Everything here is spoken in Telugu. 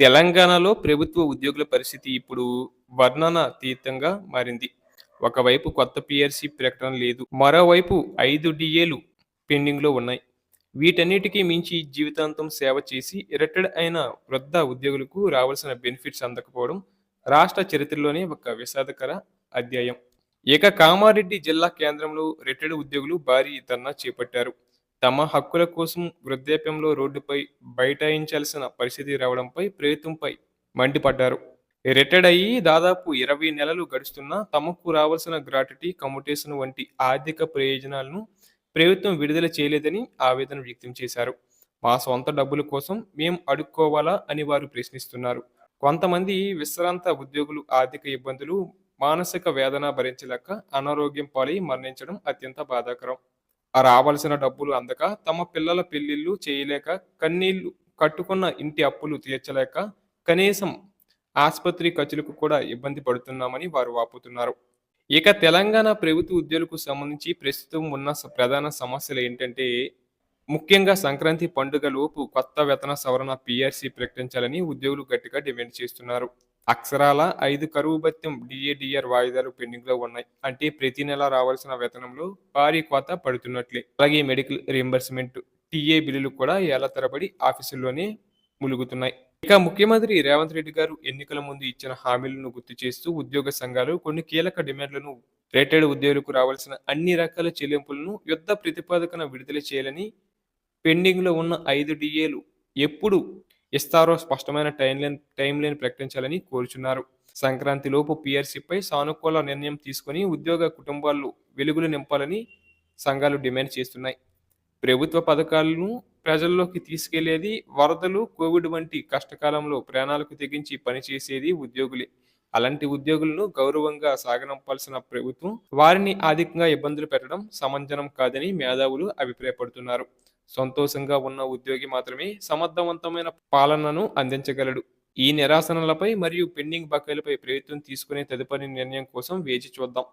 తెలంగాణలో ప్రభుత్వ ఉద్యోగుల పరిస్థితి ఇప్పుడు వర్ణనాతీతంగా మారింది. ఒకవైపు కొత్త పిఆర్సీ ప్రకటన లేదు. మరోవైపు ఐదు డిఏలు పెండింగ్‌లో ఉన్నాయి. వీటన్నిటికీ మించి జీవితాంతం సేవ చేసి రిటైర్డ్ అయిన వృద్ధ ఉద్యోగులకు రావాల్సిన బెనిఫిట్స్ అందకపోవడం రాష్ట్ర చరిత్రలోనే ఒక విషాదకర అధ్యాయం. ఇక కామారెడ్డి జిల్లా కేంద్రంలో రిటైర్డ్ ఉద్యోగులు భారీ ధర్నా చేపట్టారు. తమ హక్కుల కోసం వృద్ధాప్యంలో రోడ్డుపై బైఠాయించాల్సిన పరిస్థితి రావడంపై ప్రభుత్వంపై మండిపడ్డారు. రిటైర్డ్ అయ్యి దాదాపు ఇరవై నెలలు గడుస్తున్నా తమకు రావాల్సిన గ్రాట్యుటీ, కమ్యుటేషన్ వంటి ఆర్థిక ప్రయోజనాలను ప్రభుత్వం విడుదల చేయలేదని ఆవేదన వ్యక్తం చేశారు. మా సొంత డబ్బుల కోసం మేం అడుక్కోవాలా అని వారు ప్రశ్నిస్తున్నారు. కొంతమంది విశ్రాంత ఉద్యోగులు ఆర్థిక ఇబ్బందులు, మానసిక వేదన భరించలేక అనారోగ్యం పాలై మరణించడం అత్యంత బాధాకరం. రావాల్సిన డబ్బులు అందక, తమ పిల్లల పెళ్ళిళ్ళు చేయలేక, కన్నీళ్ళు కట్టుకున్న ఇంటి అప్పులు తీర్చలేక, కనీసం ఆసుపత్రి ఖర్చులకు కూడా ఇబ్బంది పడుతున్నామని వారు వాపుతున్నారు ఇక తెలంగాణ ప్రభుత్వ ఉద్యోగులకు సంబంధించి ప్రస్తుతం ఉన్న ప్రధాన సమస్యలు ఏంటంటే ముఖ్యంగా సంక్రాంతి పండుగ లోపు కొత్త వేతన సవరణ పీఆర్సీ ప్రకటించాలని ఉద్యోగులు గట్టిగా డిమాండ్ చేస్తున్నారు. అక్షరాల ఐదు కరువు భత్యం డిఏ-డిఆర్ వాయిదాలు పెండింగ్‌లో ఉన్నాయి. అంటే ప్రతి నెలా రావాల్సిన వేతనంలో భారీ కోత పడుతున్నట్లే. అలాగే మెడికల్ రియంబర్స్మెంట్ టీఏ బిల్లులు కూడా ఏళ్ళ తరబడి ఆఫీసుల్లోనే ములుగుతున్నాయి ఇక ముఖ్యమంత్రి రేవంత్ రెడ్డి గారు ఎన్నికల ముందు ఇచ్చిన హామీలను గుర్తు చేస్తూ ఉద్యోగ సంఘాలు కొన్ని కీలక డిమాండ్లను రిటైర్డ్ ఉద్యోగులకు రావాల్సిన అన్ని రకాల చెల్లింపులను యుద్ధ ప్రతిపాదకన విడుదల చేయాలని, పెండింగ్‌లో ఉన్న ఐదు డిఏలు ఎప్పుడు ఇస్తారో స్పష్టమైన టైం లెన్ టైం లైన్ ప్రకటించాలని కోరుచున్నారు. సంక్రాంతిలోపు పీఆర్సీపై సానుకూల నిర్ణయం తీసుకొని ఉద్యోగ కుటుంబాలు వెలుగులు నింపాలని సంఘాలు డిమాండ్ చేస్తున్నాయి. ప్రభుత్వ పథకాలను ప్రజల్లోకి తీసుకెళ్ళేది వరదలు, కోవిడ్ వంటి కష్టకాలంలో ప్రాణాలకు తెగించి పనిచేసేది ఉద్యోగులే. అలాంటి ఉద్యోగులను గౌరవంగా సాగనంపాల్సిన ప్రభుత్వం వారిని ఆర్థికంగా ఇబ్బందులు పెట్టడం సమంజసం కాదని మేధావులు అభిప్రాయపడుతున్నారు. సంతోషంగా ఉన్న ఉద్యోగి మాత్రమే సమర్థవంతమైన పాలనను అందించగలడు. ఈ నిరసనలపై మరియు పెండింగ్ బకాయిలపై ప్రభుత్వం తీసుకునే తదుపరి నిర్ణయం కోసం వేచి చూద్దాం.